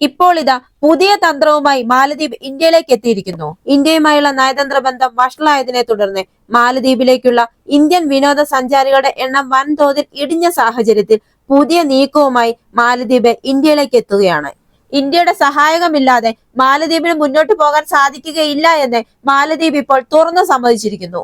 ഇപ്പോൾ ഇതാ പുതിയ തന്ത്രവുമായി മാലദ്വീപ് ഇന്ത്യയിലേക്ക് എത്തിയിരിക്കുന്നു. ഇന്ത്യയുമായുള്ള നയതന്ത്ര ബന്ധം വഷളായതിനെ തുടർന്ന് മാലദ്വീപിലേക്കുള്ള ഇന്ത്യൻ വിനോദസഞ്ചാരികളുടെ എണ്ണം വൻതോതിൽ ഇടിഞ്ഞ സാഹചര്യത്തിൽ പുതിയ നീക്കവുമായി മാലദ്വീപ് ഇന്ത്യയിലേക്ക് എത്തുകയാണ്. ഇന്ത്യയുടെ സഹായകമില്ലാതെ മാലദ്വീപിന് മുന്നോട്ട് പോകാൻ സാധിക്കുകയില്ല എന്ന് മാലദ്വീപ് ഇപ്പോൾ തുറന്നു സമ്മതിച്ചിരിക്കുന്നു.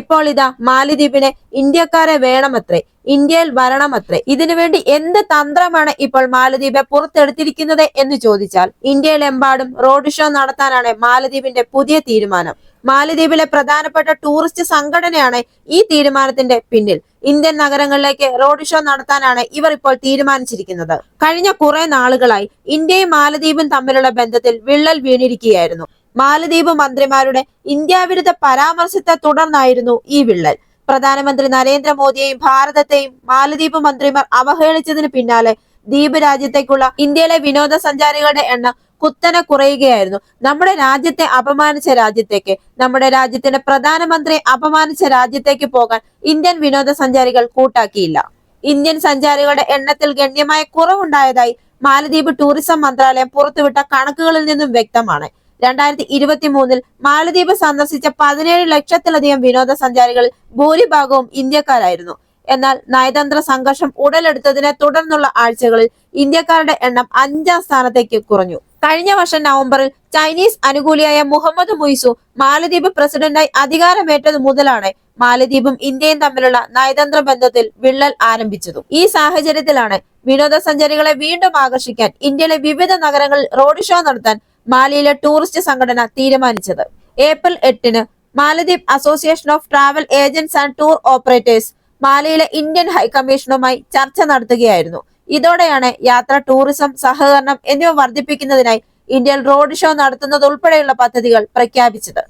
ഇപ്പോൾ ഇതാ മാലിദ്വീപിനെ ഇന്ത്യക്കാരെ വേണമത്രേ ഇന്ത്യയിൽ വരണമത്രേ. ഇതിനുവേണ്ടി എന്ത് തന്ത്രമാണ് ഇപ്പോൾ മാലദ്വീപ് പുറത്തെടുത്തിരിക്കുന്നത് എന്ന് ചോദിച്ചാൽ ഇന്ത്യയിലെമ്പാടും റോഡ് ഷോ നടത്താനാണ് മാലദ്വീപിന്റെ പുതിയ തീരുമാനം. മാലദ്വീപിലെ പ്രധാനപ്പെട്ട ടൂറിസ്റ്റ് സംഘടനയാണ് ഈ തീരുമാനത്തിന്റെ പിന്നിൽ. ഇന്ത്യൻ നഗരങ്ങളിലേക്ക് റോഡ് ഷോ നടത്താനാണ് ഇവർ ഇപ്പോൾ തീരുമാനിച്ചിരിക്കുന്നത്. കഴിഞ്ഞ കുറെ നാളുകളായി ഇന്ത്യയും മാലദ്വീപും തമ്മിലുള്ള ബന്ധത്തിൽ വിള്ളൽ വീണിരിക്കുകയായിരുന്നു. മാലദ്വീപ് മന്ത്രിമാരുടെ ഇന്ത്യാവിരുദ്ധ പരാമർശത്തെ തുടർന്നായിരുന്നു ഈ വിള്ളൽ. പ്രധാനമന്ത്രി നരേന്ദ്രമോദിയെയും ഭാരതത്തെയും മാലദ്വീപ് മന്ത്രിമാർ അവഹേളിച്ചതിന് പിന്നാലെ ദ്വീപ് രാജ്യത്തേക്കുള്ള ഇന്ത്യയിലെ വിനോദസഞ്ചാരികളുടെ എണ്ണം കുത്തനെ കുറയുകയായിരുന്നു. നമ്മുടെ രാജ്യത്തെ അപമാനിച്ച രാജ്യത്തേക്ക് നമ്മുടെ രാജ്യത്തിന്റെ പ്രധാനമന്ത്രിയെ അപമാനിച്ച രാജ്യത്തേക്ക് പോകാൻ ഇന്ത്യൻ വിനോദസഞ്ചാരികൾ കൂട്ടാക്കിയില്ല. ഇന്ത്യൻ സഞ്ചാരികളുടെ എണ്ണത്തിൽ ഗണ്യമായ കുറവുണ്ടായതായി മാലദ്വീപ് ടൂറിസം മന്ത്രാലയം പുറത്തുവിട്ട കണക്കുകളിൽ നിന്നും വ്യക്തമാണ്. രണ്ടായിരത്തി ഇരുപത്തി മൂന്നിൽ മാലദ്വീപ് സന്ദർശിച്ച പതിനേഴ് ലക്ഷത്തിലധികം വിനോദസഞ്ചാരികൾ ഭൂരിഭാഗവും ഇന്ത്യക്കാരായിരുന്നു. എന്നാൽ നയതന്ത്ര സംഘർഷം ഉടലെടുത്തതിനെ തുടർന്നുള്ള ആഴ്ചകളിൽ ഇന്ത്യക്കാരുടെ എണ്ണം അഞ്ചാം സ്ഥാനത്തേക്ക് കുറഞ്ഞു. കഴിഞ്ഞ വർഷം നവംബറിൽ ചൈനീസ് അനുകൂലിയായ മുഹമ്മദ് മുയ്സു മാലദ്വീപ് പ്രസിഡന്റായി അധികാരമേറ്റത് മുതലാണ് മാലദ്വീപും ഇന്ത്യയും തമ്മിലുള്ള നയതന്ത്ര ബന്ധത്തിൽ വിള്ളൽ ആരംഭിച്ചതും. ഈ സാഹചര്യത്തിലാണ് വിനോദസഞ്ചാരികളെ വീണ്ടും ആകർഷിക്കാൻ ഇന്ത്യയിലെ വിവിധ നഗരങ്ങളിൽ റോഡ് ഷോ നടത്താൻ മാലിയിലെ ടൂറിസ്റ്റ് സംഘടന തീരുമാനിച്ചത്. ഏപ്രിൽ എട്ടിന് മാലദ്വീപ് association of travel agents and tour operators മാലിയിലെ Indian ഹൈക്കമ്മീഷനുമായി ചർച്ച നടത്തുകയായിരുന്നു. ഇതോടെയാണ് യാത്ര ടൂറിസം സഹകരണം എന്നിവ വർദ്ധിപ്പിക്കുന്നതിനായി ഇന്ത്യയിൽ റോഡ് ഷോ നടത്തുന്നതുൾപ്പെടെയുള്ള പദ്ധതികൾ പ്രഖ്യാപിച്ചത്.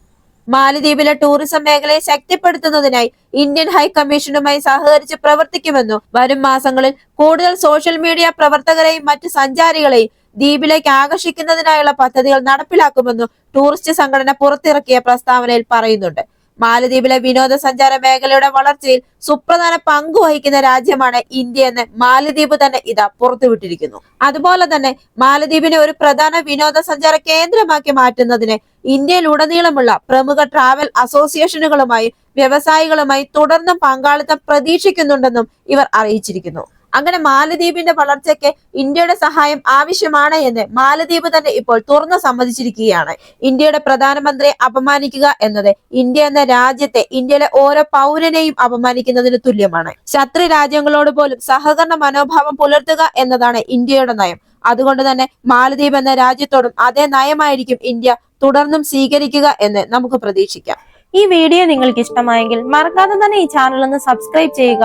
മാലദ്വീപിലെ ടൂറിസം മേഖലയെ ശക്തിപ്പെടുത്തുന്നതിനായി ഇന്ത്യൻ ഹൈക്കമ്മീഷനുമായി സഹകരിച്ച് പ്രവർത്തിക്കുമെന്നും വരും മാസങ്ങളിൽ കൂടുതൽ സോഷ്യൽ മീഡിയ പ്രവർത്തകരെയും മറ്റ് സഞ്ചാരികളെയും ദ്വീപിലേക്ക് ആകർഷിക്കുന്നതിനായുള്ള പദ്ധതികൾ നടപ്പിലാക്കുമെന്നും ടൂറിസ്റ്റ് സംഘടന പുറത്തിറക്കിയ പ്രസ്താവനയിൽ പറയുന്നുണ്ട്. മാലദ്വീപിലെ വിനോദസഞ്ചാര മേഖലയുടെ വളർച്ചയിൽ സുപ്രധാന പങ്ക് വഹിക്കുന്ന രാജ്യമാണ് ഇന്ത്യ എന്ന് മാലദ്വീപ് തന്നെ ഇതാ പുറത്തുവിട്ടിരിക്കുന്നു. അതുപോലെ തന്നെ മാലദ്വീപിനെ ഒരു പ്രധാന വിനോദസഞ്ചാര കേന്ദ്രമാക്കി മാറ്റുന്നതിന് ഇന്ത്യയിലുടനീളമുള്ള പ്രമുഖ ട്രാവൽ അസോസിയേഷനുകളുമായി വ്യവസായികളുമായി തുടർന്നും പങ്കാളിത്തം പ്രതീക്ഷിക്കുന്നുണ്ടെന്നും ഇവർ അറിയിച്ചിരിക്കുന്നു. അങ്ങനെ മാലദ്വീപിന്റെ വളർച്ചയ്ക്ക് ഇന്ത്യയുടെ സഹായം ആവശ്യമാണ് എന്ന് മാലദ്വീപ് തന്നെ ഇപ്പോൾ തുറന്നു സമ്മതിച്ചിരിക്കുകയാണ്. ഇന്ത്യയുടെ പ്രധാനമന്ത്രിയെ അപമാനിക്കുക എന്നത് ഇന്ത്യ എന്ന രാജ്യത്തെ ഇന്ത്യയിലെ ഓരോ പൗരനെയും അപമാനിക്കുന്നതിന് തുല്യമാണ്. ശത്രു രാജ്യങ്ങളോട് പോലും സഹകരണ മനോഭാവം പുലർത്തുക എന്നതാണ് ഇന്ത്യയുടെ നയം. അതുകൊണ്ട് തന്നെ മാലദ്വീപ് എന്ന രാജ്യത്തോടും അതേ നയമായിരിക്കും ഇന്ത്യ തുടർന്നും സ്വീകരിക്കുക എന്ന് നമുക്ക് പ്രതീക്ഷിക്കാം. ഈ വീഡിയോ നിങ്ങൾക്ക് ഇഷ്ടമായെങ്കിൽ മറക്കാതെ തന്നെ ഈ ചാനൽ ഒന്ന് സബ്സ്ക്രൈബ് ചെയ്യുക.